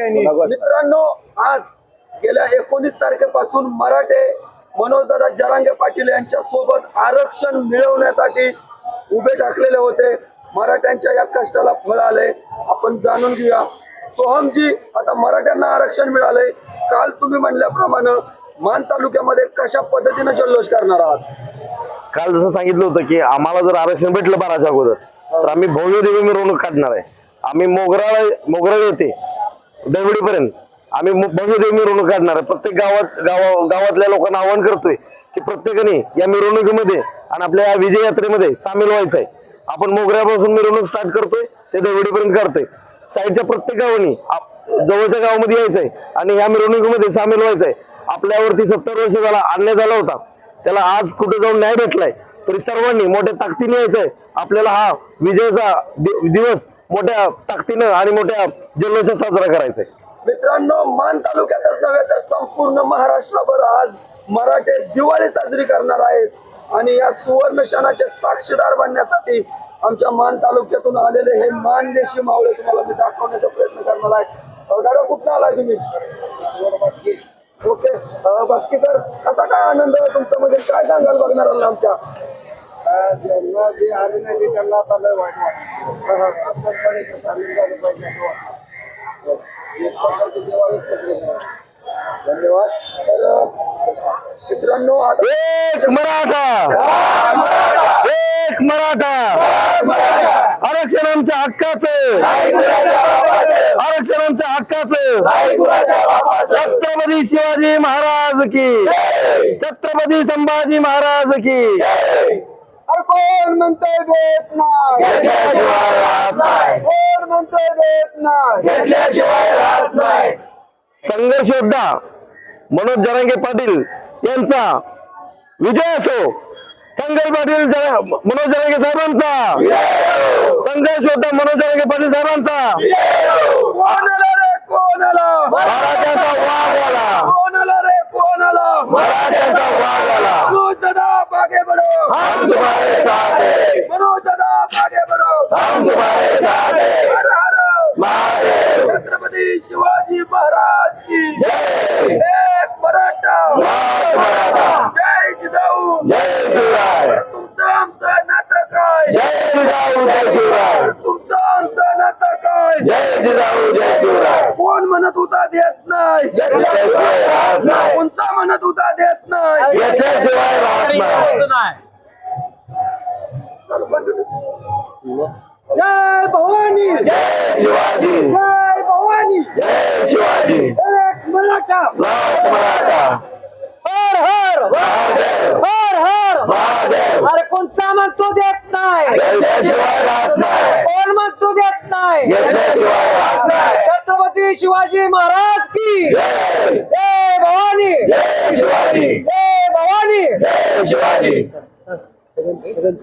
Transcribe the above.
मित्रांनो आज गेल्या एकोणीस तारखेपासून मराठे मनोजदादा जरांगे पाटील यांच्या सोबत आरक्षण मिळवण्यासाठी उभे टाकलेले होते. मराठ्यांच्या या कष्टाला फळ आले. आपण जाणून घेऊया. सोहमजी आता मराठ्यांना आरक्षण मिळालंय काल तुम्ही म्हणल्याप्रमाणे मान तालुक्यामध्ये कशा पद्धतीने जल्लोष करणार आहात? काल जसं सांगितलं होतं की आम्हाला जर आरक्षण भेटलं बाराच्या अगोदर तर आम्ही भव्य दिव्य मिरवणूक काढणार आहे. आम्ही मोगरा मोगरा येते दहिवडीपर्यंत आम्ही मो- भव्य मिरवणूक काढणार आहे. प्रत्येक गावात गावा गावातल्या लोकांना आवाहन करतोय की प्रत्येकाने या मिरवणुकीमध्ये आणि आपल्या या विजय यात्रेमध्ये सामील व्हायचं आहे आपण मोगऱ्यापासून मिरवणूक स्टार्ट करतोय ते दवडीपर्यंत काढतोय. साईडच्या प्रत्येक गावानी आप- जवळच्या गावामध्ये यायचं आहे आणि ह्या मिरवणुकीमध्ये सामील व्हायचं आहे आपल्यावरती सत्तर वर्ष झाला अन्याय झाला होता. त्याला आज कुठे जाऊन न्याय भेटलाय तरी सर्वांनी मोठ्या ताकदीने यायचंय. आपल्याला हा विजयाचा दिवस मोठ्या ताकदीनं आणि मोठ्या जल्लोषात साजरा करायचा आहे मित्रांनो मान तालुक्यातच नव्हे तर संपूर्ण महाराष्ट्राभर आज मराठे दिवाळी साजरी करणार आहेत. आणि या सुवर्ण क्षणाचे साक्षीदार बनण्यासाठी आमच्या मान तालुक्यातून आलेले हे मानदेशी मावळे तुम्हाला मी दाखवण्याचा प्रयत्न करणार आहे. अहो, दादा कुठं आलाय तुम्ही? ओके बाकी तर कसा काय आनंद तुमच्या मध्ये म्हणजे काय सांगाल बघणार आमच्या? ज्यांना जे आले नाही ते त्यांना आता लय वाईट आपण पण एक सामील झालं पाहिजे असं वाटतं. एक प्रकारची दिवाळीच धन्यवाद. तर मित्रांनो एक मराठा! एक मराठा! आरक्षण आमच्या हक्काचं! आरक्षण आमच्या हक्काचं! छत्रपती शिवाजी महाराज की! छत्रपती संभाजी महाराज की! कोण म्हणतोय देत नाही? कोण म्हणतोय देत नाही? संघर्ष योद्धा मनोज जरांगे पाटील यांचा विजय असो. संघर्ष पाटील मनोज जरांगे साहेबांचा. संघर्ष योद्धा मनोज जरांगे पाटील साहेबांचा. कोणाला रे कोणाला मराठ्याचा वाघ आला कोणाला रे कोणाला मराठ्याचा वाघ आला मनोज दादा आगे बढ़ो। हम तुम्हारे साथ हैं मनोज दादा आगे बढ़ो। हम तुम्हारे साथ हैं हर हर। महादेव छत्रपती शिवाजी महाराज की। एक मराठा। जय जिजाऊ। जय शिवराय। तुमचं आमचं नातं काय जय जिजाऊ जय शिवराय। नातं काय जय जिजाऊ जय शिवराय कोण म्हणत होता देत नाही? याच्याशिवाय राहत नाही. कोणता म्हणत होता देत नाही? याच्याशिवाय राहत नाही. जय भवानी. जय शिवाजी. जय भवानी. जय शिवाजी. एक मराठा. लाख मराठा. हर हर. हर हर. अरे कोणता म्हणतो देत नाही. कोण म्हणतो देत नाही. छत्रपती शिवाजी महाराज की? जय. भवानी. जय भवानी. जय शिवाजी.